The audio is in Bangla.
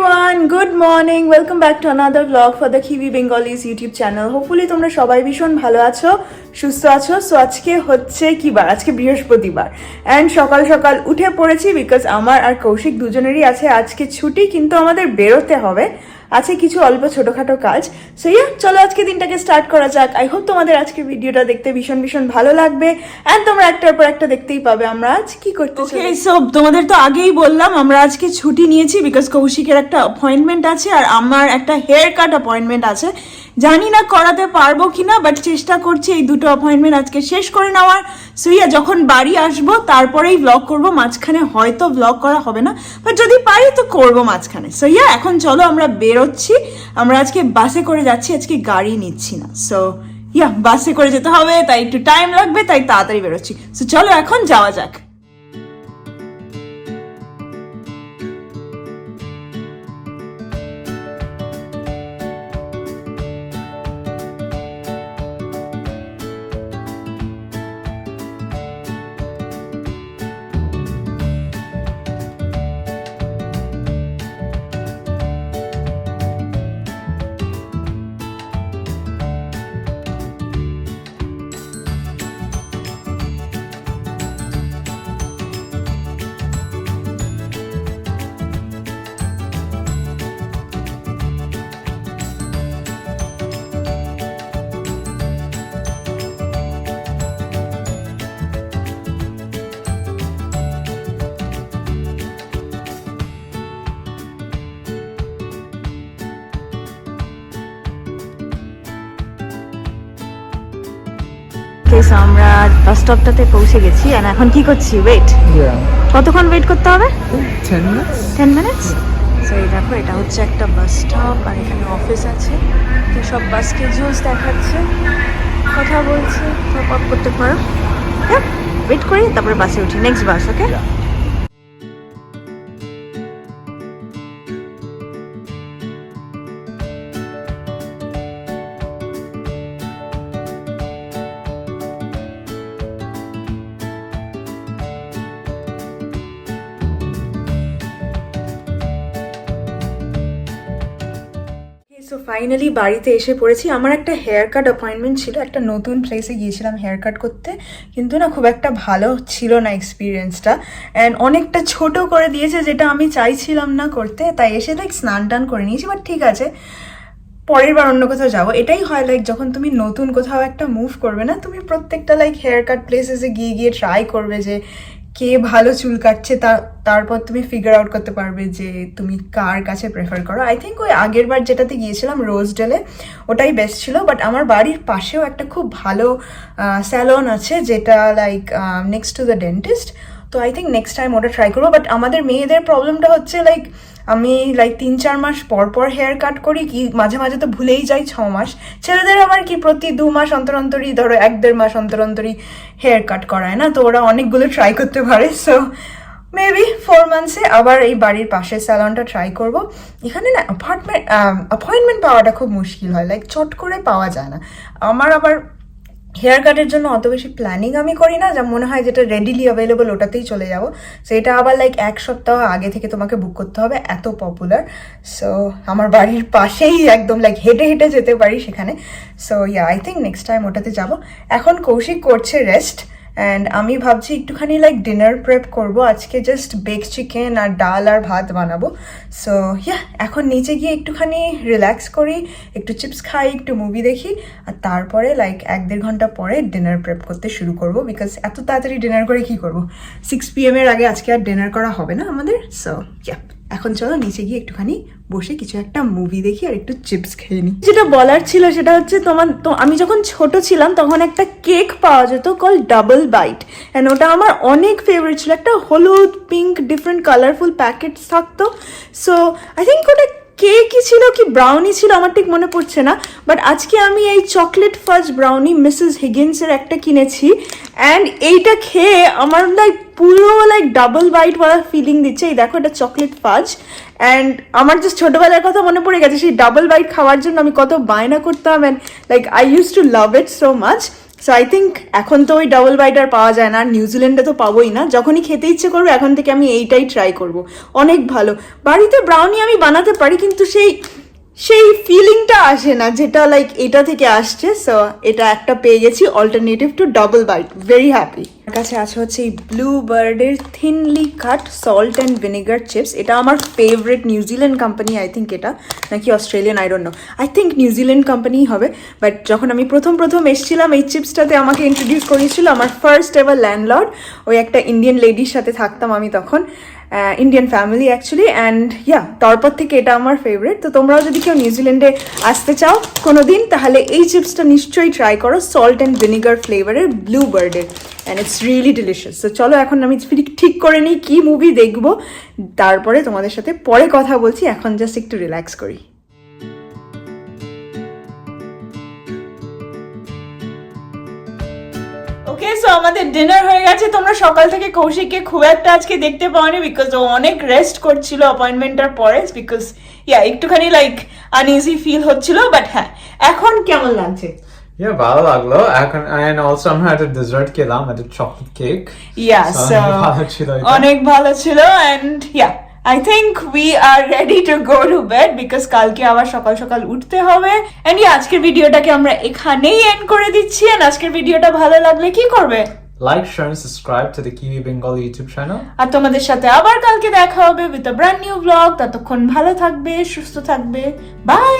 everyone, good morning. Welcome back to another vlog for the Kiwi Bengalis YouTube channel Hopefully তোমরা সবাই ভীষণ ভালো আছো সুস্থ আছো। সো আজকে হচ্ছে কি বার? আজকে বৃহস্পতিবার। অ্যান্ড সকাল সকাল উঠে পড়েছি বিকজ আমার আর কৌশিক দুজনেরই আছে। আজকে ছুটি কিন্তু আমাদের বেরোতে হবে। আছে কিছু অল্প ছোটখাটো কাজ। সো ইয়া চলো আজকে দিনটাকে স্টার্ট করা যাক। আই হোপ তোমাদের আজকে ভিডিওটা দেখতে ভীষণ ভীষণ ভালো লাগবে। অ্যান্ড তোমরা একটার পর একটা দেখতেই পাবে আমরা আজ কি করতে ওকে সব তোমাদের তো আগেই বললাম আমরা আজকে ছুটি নিয়েছি বিকজ কৌশিকের একটা অ্যাপয়েন্টমেন্ট আছে আর আমার একটা হেয়ার কাট অ্যাপয়েন্টমেন্ট আছে। জানি না করাতে পারব কিনা বাট চেষ্টা করছি এই দুটো অ্যাপয়েন্টমেন্ট আজকে শেষ করে নেওয়ার। সুইয়া যখন বাড়ি আসব তারপরেই ব্লগ করব। মাঝখানে হয়তো ব্লগ করা হবে না বাট যদি পারি তো করব মাঝখানে। সো ইয়া এখন চলো আমরা বেরোচ্ছি। আমরা আজকে বাসে করে যাচ্ছি, আজকে গাড়ি নিচ্ছি না। সো ইয়া বাসে করে যেতে হবে, তাই একটু টাইম লাগবে, তাই তাড়াতাড়ি বেরোচ্ছি। সো চলো এখন যাওয়া যাক। কেস আমরা বাস স্টপটাতে পৌঁছে গেছি আর এখন কি করছি? ওয়েট কতক্ষণ ওয়েট করতে হবে? টেন মিনিটস সো এই দেখো এটা হচ্ছে একটা বাস স্টপ আর এখানে অফিস আছে। তো সব বাস স্কেজুলস দেখাচ্ছে। কথা বলছে সব করতে পারো। ওয়েট করি তারপরে বাসে উঠি। নেক্সট বাস ওকে ফাইনালি বাড়িতে এসে পড়েছি। আমার একটা হেয়ার কাট অ্যাপয়েন্টমেন্ট ছিল, একটা নতুন প্লেসে গিয়েছিলাম হেয়ার কাট করতে। কিন্তু না, খুব একটা ভালো ছিল না এক্সপিরিয়েন্সটা অ্যান্ড অনেকটা ছোট করে দিয়েছে যেটা আমি চাইছিলাম না করতে। তাই এসে লাইক স্নান টান করে নিয়েছি বাট ঠিক আছে। পরের বার অন্য কোথাও যাব। এটাই হয় লাইক যখন তুমি নতুন কোথাও একটা মুভ করবে না, তুমি প্রত্যেকটা লাইক হেয়ার কাট প্লেসেসে গিয়ে গিয়ে ট্রাই করবে যে কে ভালো চুল কাটছে তারপর তুমি ফিগার আউট করতে পারবে যে তুমি কার কাছে প্রেফার করো। আই থিঙ্ক ওই আগের বার যেটাতে গিয়েছিলাম রোজ ডেলে ওটাই বেস্ট ছিল। বাট আমার বাড়ির পাশেও একটা খুব ভালো স্যালন আছে যেটা like next to the dentist তো আই থিঙ্ক নেক্সট টাইম ওটা ট্রাই করব বাট আমাদের মেয়েদের প্রবলেমটা হচ্ছে লাইক আমি লাইক তিন চার মাস পর পর হেয়ার কাট করি, কি মাঝে মাঝে তো ভুলেই যাই ছ মাস। ছেলেদের আবার কি প্রতি দু মাস অন্তর অন্তরই, ধরো এক দেড় মাস অন্তর অন্তরই হেয়ার কাট করায়, না? তো ওরা অনেকগুলো ট্রাই করতে পারে সো মেবি ফোর মান্থসে আবার এই বাড়ির পাশের স্যালনটা ট্রাই করব। এখানে না অ্যাপার্টমেন্ট অ্যাপয়েন্টমেন্ট পাওয়াটা খুব মুশকিল হয় লাইক চট করে পাওয়া যায় না। আমার আবার হেয়ার কাটের জন্য অত বেশি প্ল্যানিং আমি করি না, যা মনে হয় যেটা রেডিলি অ্যাভেলেবল ওটাতেই চলে যাব। সো এটা আবার লাইক এক সপ্তাহ আগে থেকে তোমাকে বুক করতে হবে, এত পপুলার সো আমার বাড়ির পাশেই একদম লাইক হেঁটে হেঁটে যেতে পারি সেখানে। So yeah I think next time ওটাতে যাব। এখন কৌশিক করছে রেস্ট অ্যান্ড আমি ভাবছি একটুখানি লাইক ডিনার প্রেপ করব। আজকে জাস্ট বেক চিকেন আর ডাল আর ভাত বানাবো। সো ইয়া এখন নিচে গিয়ে একটুখানি রিল্যাক্স করি, একটু চিপস খাই, একটু মুভি দেখি, আর তারপরে লাইক এক দেড় ঘণ্টা পরে ডিনার প্রেপ করতে শুরু করব। বিকজ এত তাড়াতাড়ি ডিনার করে কি করব? সিক্স পি এর আগে আজকে আর ডিনার করা হবে না আমাদের? সো ইয়া এখন চলো নিচে গিয়ে একটুখানি বসে কিছু একটা মুভি দেখি আর একটু চিপস খেয়ে নিই যেটা বলার ছিল সেটা হচ্ছে তোমার তো আমি যখন ছোট ছিলাম তখন একটা কেক পাওয়া যেত কল ডাবল বাইট অ্যান্ড ওটা আমার অনেক ফেভারিট ছিল। একটা হলুদ পিঙ্ক ডিফারেন্ট কালারফুল প্যাকেটস থাকতো। সো আই থিঙ্ক ওটা কেকই ছিল কি ব্রাউনি ছিল আমার ঠিক মনে পড়ছে না। বাট আজকে আমি এই চকলেট ফাজ ব্রাউনি মিসেস হিগিন্সের একটা কিনেছি। অ্যান্ড এইটা খেয়ে আমার লাইক পুরো লাইক ডাবল বাইট ওয়ালা ফিলিং দিচ্ছে। এই দেখো, এটা চকলেট ফাজ অ্যান্ড আমার জাস্ট ছোটোবেলার কথা মনে পড়ে গেছে, সেই ডাবল বাইট খাওয়ার জন্য আমি কত বায়না করতাম and like I use to love it so much so I think এখন তো ওই ডাবল বাইট আর পাওয়া যায় না, আর নিউজিল্যান্ডে তো পাবোই না। যখনই খেতে ইচ্ছে করব, এখন থেকে আমি এইটাই ট্রাই করব। অনেক ভালো। বাড়িতে ব্রাউনি আমি বানাতে পারি, কিন্তু সেই সেই ফিলিংটা আসে না, যেটা লাইক এটা থেকে আসছে। সো এটা একটা পেয়ে গেছি alternative to double bite very happy আমার কাছে আছে হচ্ছে এই blue বার্ডের thinly cut salt and vinegar chips এটা আমার favourite New Zealand company I think এটা। নাকি Australian I know I think New Zealand কোম্পানিই হবে। বাট যখন আমি প্রথম প্রথম এসেছিলাম, এই চিপসটাতে আমাকে ইন্ট্রোডিউস করিয়েছিল আমার ফার্স্ট এভার ল্যান্ডলর্ড ওই একটা ইন্ডিয়ান লেডির সাথে থাকতাম আমি তখন Indian family actually and yeah তারপর থেকে এটা আমার ফেভারিট তো তোমরাও যদি কেউ নিউজিল্যান্ডে আসতে চাও কোনো দিন তাহলে এই চিপসটা নিশ্চয়ই ট্রাই করো সল্ট অ্যান্ড ভিনেগার ফ্লেভারের ব্লু বার্ডের অ্যান্ড ইটস রিয়েলি ডিলিশিয়াস তো চলো এখন আমি ঠিক- ঠিক করে নিই কী মুভি দেখব। তারপরে তোমাদের সাথে পরে কথা বলছি। এখন জাস্ট একটু রিল্যাক্স করি। ওকে সো আমাদের ডিনার হয়ে গেছে। তোমরা সকাল থেকে কৌশিককে খুব একটা আজকে দেখতে পাওনি বিকজ ও অনেক রেস্ট করছিল অ্যাপয়েন্টমেন্টটার পরে। বিকজ ইয়া একটুখানি লাইক আনইজি ফিল হচ্ছিল বাট হ্যাঁ এখন কেমন লাগছে? Yeah, ভালো লাগল। এখন and also আমরা একটা dessert খেলাম একটা ইয়া সো অনেক ভালো ছিল and yeah I think we are ready to go to bed because কালকে আবার সকাল সকাল উঠতে হবে। অ্যান্ড আজকের ভিডিওটাকে আমরা এখানেই এন্ড করে দিচ্ছি। অ্যান্ড আজকের ভিডিওটা ভালো লাগলে কি করবে? Like share and subscribe to the Kiwi Bengal YouTube channel আর তোমাদের সাথে আবার কালকে দেখা হবে with a brand new blog ততক্ষণ ভালো থাকবে সুস্থ থাকবে। বাই